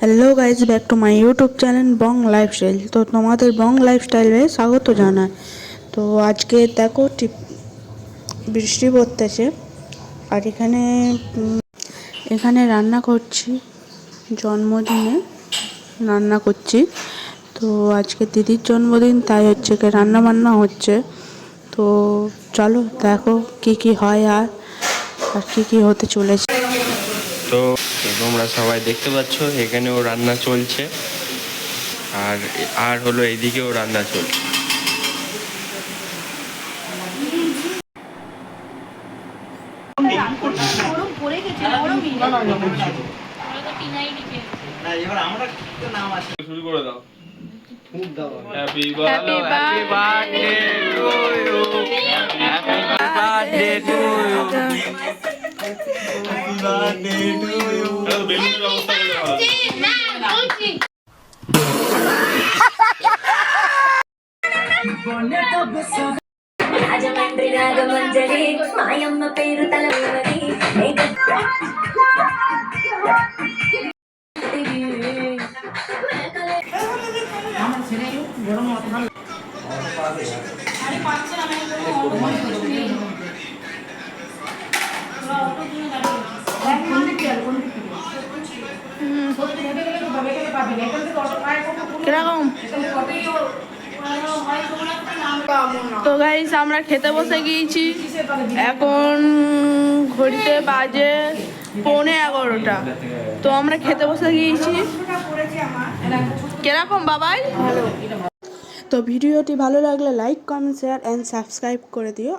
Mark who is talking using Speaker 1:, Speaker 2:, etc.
Speaker 1: Hello guys back to my YouTube channel Bong lifestyle তো তোমাদের বং লাইফস্টাইলে স্বাগত জানায় তো আজকে দেখো ঠিক বৃষ্টি পড়তেছে। আর এখানে এখানে রান্না করছি। জন্মদিনে রান্না করছি। তো আজকে দিদির জন্মদিন, তাই হচ্ছে রান্না বান্না হচ্ছে। তো চলো দেখো কি কি হয় আর আর কি কি হতে চলেছে।
Speaker 2: তো তোমরা সবাই দেখতে পাচ্ছ এখানেও রান্না চলছে। আর আর হলো এইদিকেও রান্না চলছে। শুরু করে দাও। Happy birthday to you happy birthday
Speaker 3: Rajahmundry Ragamanjari మాయమ్మ పేరు తలవని
Speaker 1: কীরকম? তো গাইস আমরা খেতে বসে গিয়েছি। এখন ঘড়িতে বাজে পৌনে এগারোটা। তো আমরা খেতে বসে গিয়েছি। কীরকম বাবাই? তো ভিডিওটি ভালো লাগলে like comment share and subscribe করে দিও।